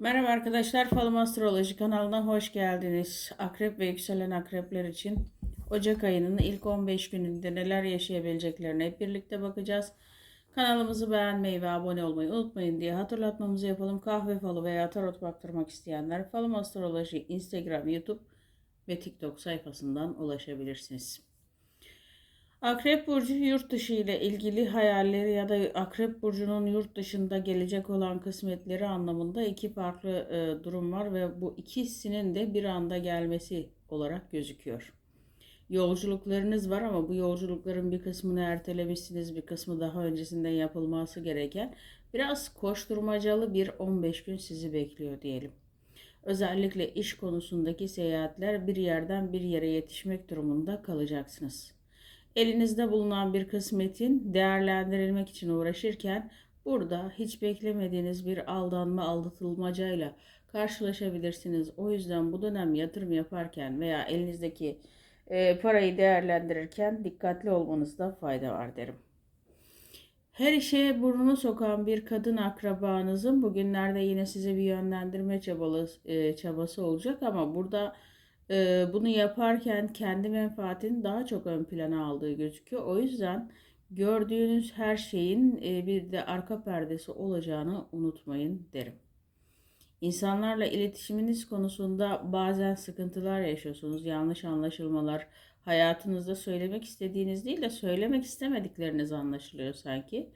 Merhaba arkadaşlar, Falım Astroloji kanalına hoş geldiniz. Akrep ve yükselen akrepler için Ocak ayının ilk 15 gününde neler yaşayabileceklerine hep birlikte bakacağız. Kanalımızı beğenmeyi ve abone olmayı unutmayın diye hatırlatmamızı yapalım. Kahve falı veya tarot baktırmak isteyenler Falım Astroloji Instagram, YouTube ve TikTok sayfasından ulaşabilirsiniz. Akrep Burcu yurt dışı ile ilgili hayalleri ya da Akrep Burcu'nun yurt dışında gelecek olan kısmetleri anlamında iki farklı e, durum var ve bu ikisinin de bir anda gelmesi olarak gözüküyor. Yolculuklarınız var ama bu yolculukların bir kısmını ertelemişsiniz, bir kısmı daha öncesinden yapılması gereken biraz koşturmacalı bir 15 gün sizi bekliyor diyelim. Özellikle iş konusundaki seyahatler bir yerden bir yere yetişmek durumunda kalacaksınız. Elinizde bulunan bir kısmetin değerlendirilmek için uğraşırken burada hiç beklemediğiniz bir aldanma aldatılmacayla karşılaşabilirsiniz. O yüzden bu dönem yatırım yaparken veya elinizdeki e, parayı değerlendirirken dikkatli olmanızda fayda var derim. Her işe burnunu sokan bir kadın akrabanızın bugünlerde yine size bir yönlendirme e, çabası olacak ama burada bunu yaparken kendi menfaatini daha çok ön plana aldığı gözüküyor. O yüzden gördüğünüz her şeyin bir de arka perdesi olacağını unutmayın derim. İnsanlarla iletişiminiz konusunda bazen sıkıntılar yaşıyorsunuz, yanlış anlaşılmalar, hayatınızda söylemek istediğiniz değil de söylemek istemedikleriniz anlaşılıyor sanki.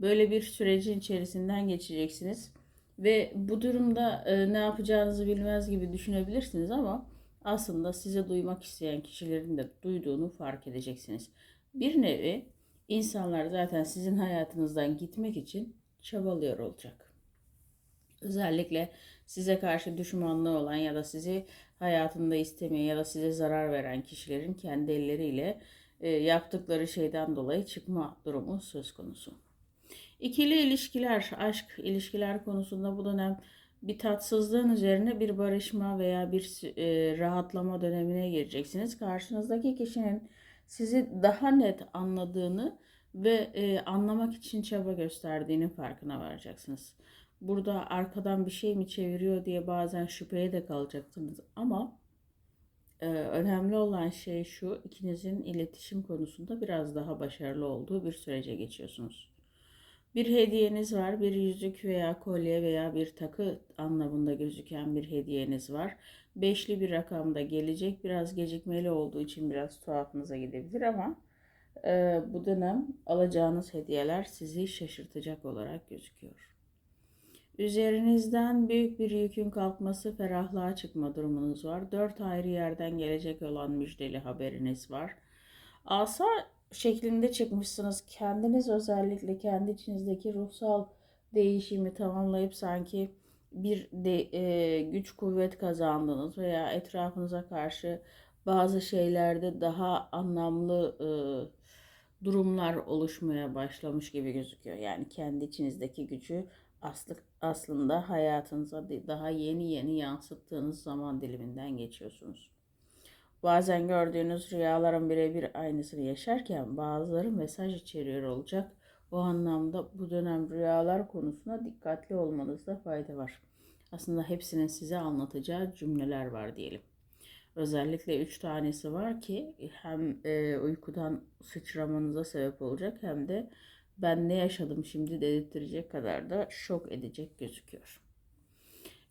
Böyle bir sürecin içerisinden geçeceksiniz ve bu durumda ne yapacağınızı bilmez gibi düşünebilirsiniz ama aslında size duymak isteyen kişilerin de duyduğunu fark edeceksiniz. Bir nevi insanlar zaten sizin hayatınızdan gitmek için çabalıyor olacak. Özellikle size karşı düşmanlığı olan ya da sizi hayatında istemeyen ya da size zarar veren kişilerin kendi elleriyle e, yaptıkları şeyden dolayı çıkma durumu söz konusu. İkili ilişkiler, aşk ilişkiler konusunda bu dönem bir tatsızlığın üzerine bir barışma veya bir e, rahatlama dönemine gireceksiniz. Karşınızdaki kişinin sizi daha net anladığını ve e, anlamak için çaba gösterdiğinin farkına varacaksınız. Burada arkadan bir şey mi çeviriyor diye bazen şüpheye de kalacaksınız ama e, önemli olan şey şu ikinizin iletişim konusunda biraz daha başarılı olduğu bir sürece geçiyorsunuz. Bir hediyeniz var. Bir yüzük veya kolye veya bir takı anlamında gözüken bir hediyeniz var. Beşli bir rakamda gelecek. Biraz gecikmeli olduğu için biraz tuhafınıza gidebilir ama e, bu dönem alacağınız hediyeler sizi şaşırtacak olarak gözüküyor. Üzerinizden büyük bir yükün kalkması, ferahlığa çıkma durumunuz var. Dört ayrı yerden gelecek olan müjdeli haberiniz var. Asa şeklinde çıkmışsınız. Kendiniz özellikle kendi içinizdeki ruhsal değişimi tamamlayıp sanki bir de, e, güç kuvvet kazandınız veya etrafınıza karşı bazı şeylerde daha anlamlı e, durumlar oluşmaya başlamış gibi gözüküyor. Yani kendi içinizdeki gücü aslı, aslında hayatınıza daha yeni yeni yansıttığınız zaman diliminden geçiyorsunuz. Bazen gördüğünüz rüyaların birebir aynısını yaşarken bazıları mesaj içeriyor olacak. O anlamda bu dönem rüyalar konusunda dikkatli olmanızda fayda var. Aslında hepsinin size anlatacağı cümleler var diyelim. Özellikle üç tanesi var ki hem e, uykudan sıçramanıza sebep olacak hem de ben ne yaşadım şimdi dedirttirecek kadar da şok edecek gözüküyor.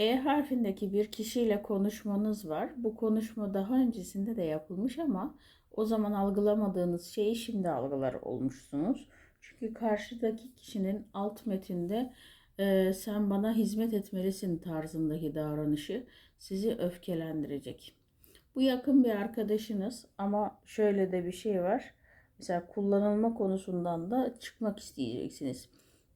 E harfindeki bir kişiyle konuşmanız var. Bu konuşma daha öncesinde de yapılmış ama o zaman algılamadığınız şeyi şimdi algılar olmuşsunuz. Çünkü karşıdaki kişinin alt metinde e, sen bana hizmet etmelisin tarzındaki davranışı sizi öfkelendirecek. Bu yakın bir arkadaşınız ama şöyle de bir şey var. Mesela kullanılma konusundan da çıkmak isteyeceksiniz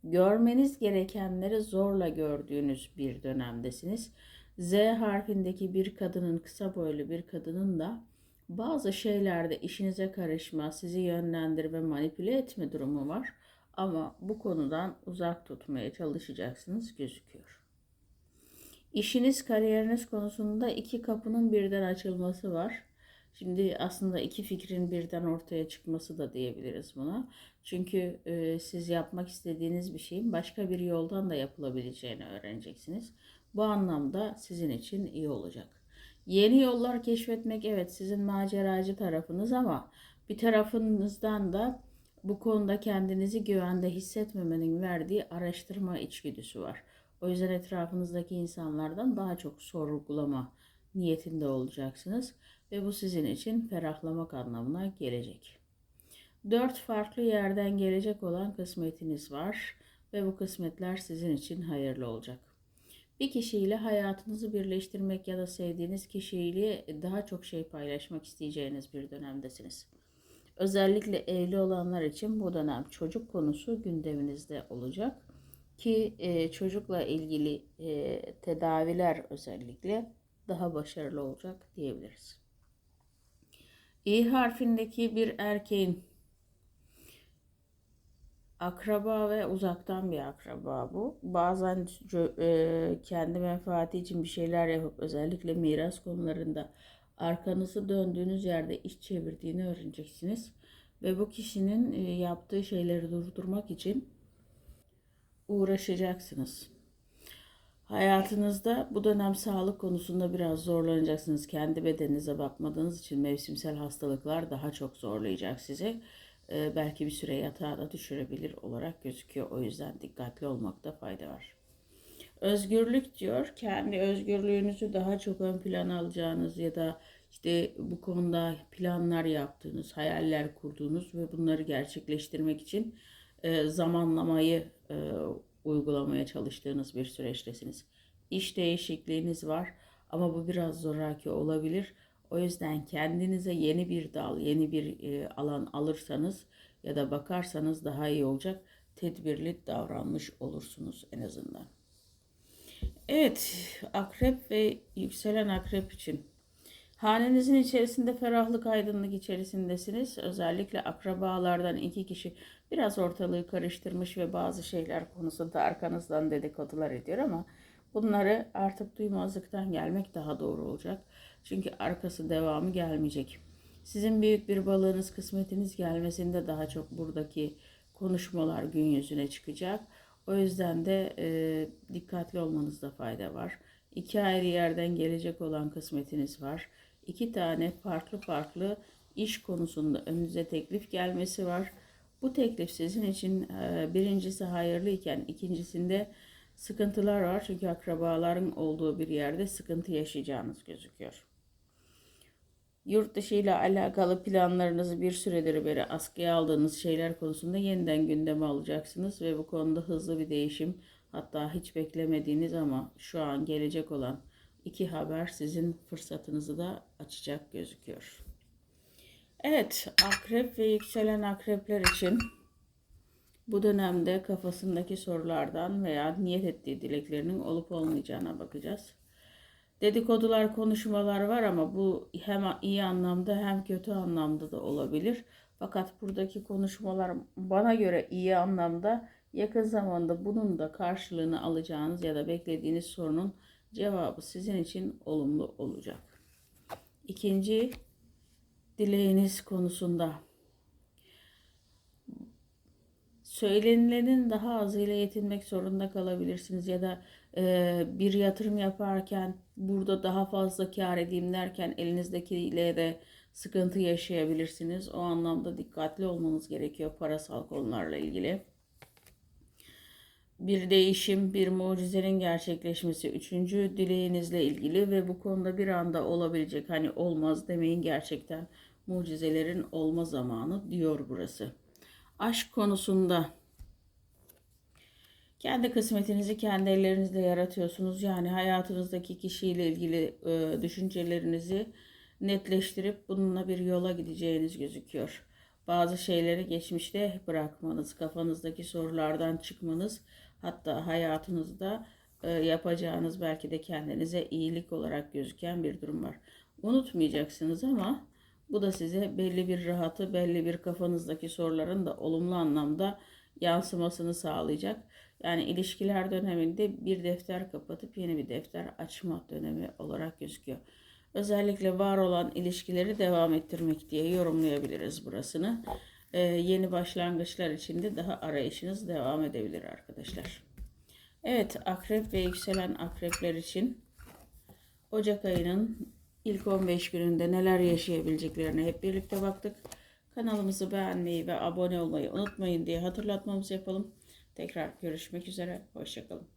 görmeniz gerekenleri zorla gördüğünüz bir dönemdesiniz. Z harfindeki bir kadının, kısa boylu bir kadının da bazı şeylerde işinize karışma, sizi yönlendirme, manipüle etme durumu var. Ama bu konudan uzak tutmaya çalışacaksınız gözüküyor. İşiniz, kariyeriniz konusunda iki kapının birden açılması var. Şimdi aslında iki fikrin birden ortaya çıkması da diyebiliriz buna. Çünkü e, siz yapmak istediğiniz bir şeyin başka bir yoldan da yapılabileceğini öğreneceksiniz. Bu anlamda sizin için iyi olacak. Yeni yollar keşfetmek evet sizin maceracı tarafınız ama bir tarafınızdan da bu konuda kendinizi güvende hissetmemenin verdiği araştırma içgüdüsü var. O yüzden etrafınızdaki insanlardan daha çok sorgulama niyetinde olacaksınız ve bu sizin için ferahlamak anlamına gelecek. Dört farklı yerden gelecek olan kısmetiniz var ve bu kısmetler sizin için hayırlı olacak. Bir kişiyle hayatınızı birleştirmek ya da sevdiğiniz kişiyle daha çok şey paylaşmak isteyeceğiniz bir dönemdesiniz. Özellikle evli olanlar için bu dönem çocuk konusu gündeminizde olacak ki e, çocukla ilgili e, tedaviler özellikle daha başarılı olacak diyebiliriz. İ harfindeki bir erkeğin akraba ve uzaktan bir akraba bu. Bazen e, kendi menfaati için bir şeyler yapıp özellikle miras konularında arkanızı döndüğünüz yerde iş çevirdiğini öğreneceksiniz. Ve bu kişinin e, yaptığı şeyleri durdurmak için uğraşacaksınız. Hayatınızda bu dönem sağlık konusunda biraz zorlanacaksınız. Kendi bedeninize bakmadığınız için mevsimsel hastalıklar daha çok zorlayacak sizi. Ee, belki bir süre yatağa da düşürebilir olarak gözüküyor. O yüzden dikkatli olmakta fayda var. Özgürlük diyor. Kendi özgürlüğünüzü daha çok ön plana alacağınız ya da işte bu konuda planlar yaptığınız, hayaller kurduğunuz ve bunları gerçekleştirmek için e, zamanlamayı e, uygulamaya çalıştığınız bir süreçtesiniz. İş değişikliğiniz var ama bu biraz zoraki olabilir. O yüzden kendinize yeni bir dal, yeni bir e, alan alırsanız ya da bakarsanız daha iyi olacak. Tedbirli davranmış olursunuz en azından. Evet, akrep ve yükselen akrep için Hanenizin içerisinde ferahlık, aydınlık içerisindesiniz. Özellikle akrabalardan iki kişi biraz ortalığı karıştırmış ve bazı şeyler konusunda arkanızdan dedikodular ediyor ama bunları artık duymazlıktan gelmek daha doğru olacak. Çünkü arkası devamı gelmeyecek. Sizin büyük bir balığınız, kısmetiniz gelmesinde daha çok buradaki konuşmalar gün yüzüne çıkacak. O yüzden de e, dikkatli olmanızda fayda var. İki ayrı yerden gelecek olan kısmetiniz var. İki tane farklı farklı iş konusunda önünüze teklif gelmesi var. Bu teklif sizin için e, birincisi hayırlı iken ikincisinde sıkıntılar var. Çünkü akrabaların olduğu bir yerde sıkıntı yaşayacağınız gözüküyor. Yurt dışı ile alakalı planlarınızı bir süredir beri askıya aldığınız şeyler konusunda yeniden gündeme alacaksınız ve bu konuda hızlı bir değişim hatta hiç beklemediğiniz ama şu an gelecek olan iki haber sizin fırsatınızı da açacak gözüküyor. Evet, akrep ve yükselen akrepler için bu dönemde kafasındaki sorulardan veya niyet ettiği dileklerinin olup olmayacağına bakacağız. Dedikodular, konuşmalar var ama bu hem iyi anlamda hem kötü anlamda da olabilir. Fakat buradaki konuşmalar bana göre iyi anlamda yakın zamanda bunun da karşılığını alacağınız ya da beklediğiniz sorunun cevabı sizin için olumlu olacak. İkinci dileğiniz konusunda söylenilenin daha azıyla yetinmek zorunda kalabilirsiniz ya da e, bir yatırım yaparken burada daha fazla kar edeyim derken elinizdekiyle de sıkıntı yaşayabilirsiniz. O anlamda dikkatli olmanız gerekiyor parasal konularla ilgili. Bir değişim, bir mucizenin gerçekleşmesi, üçüncü dileğinizle ilgili ve bu konuda bir anda olabilecek hani olmaz demeyin gerçekten mucizelerin olma zamanı diyor burası. Aşk konusunda kendi kısmetinizi kendi ellerinizle yaratıyorsunuz. Yani hayatınızdaki kişiyle ilgili e, düşüncelerinizi netleştirip bununla bir yola gideceğiniz gözüküyor. Bazı şeyleri geçmişte bırakmanız, kafanızdaki sorulardan çıkmanız, hatta hayatınızda e, yapacağınız belki de kendinize iyilik olarak gözüken bir durum var. Unutmayacaksınız ama bu da size belli bir rahatı, belli bir kafanızdaki soruların da olumlu anlamda yansımasını sağlayacak. Yani ilişkiler döneminde bir defter kapatıp yeni bir defter açma dönemi olarak gözüküyor. Özellikle var olan ilişkileri devam ettirmek diye yorumlayabiliriz burasını. Ee, yeni başlangıçlar için de daha arayışınız devam edebilir arkadaşlar. Evet, akrep ve yükselen akrepler için Ocak ayının ilk 15 gününde neler yaşayabileceklerine hep birlikte baktık. Kanalımızı beğenmeyi ve abone olmayı unutmayın diye hatırlatmamızı yapalım. Tekrar görüşmek üzere. Hoşçakalın.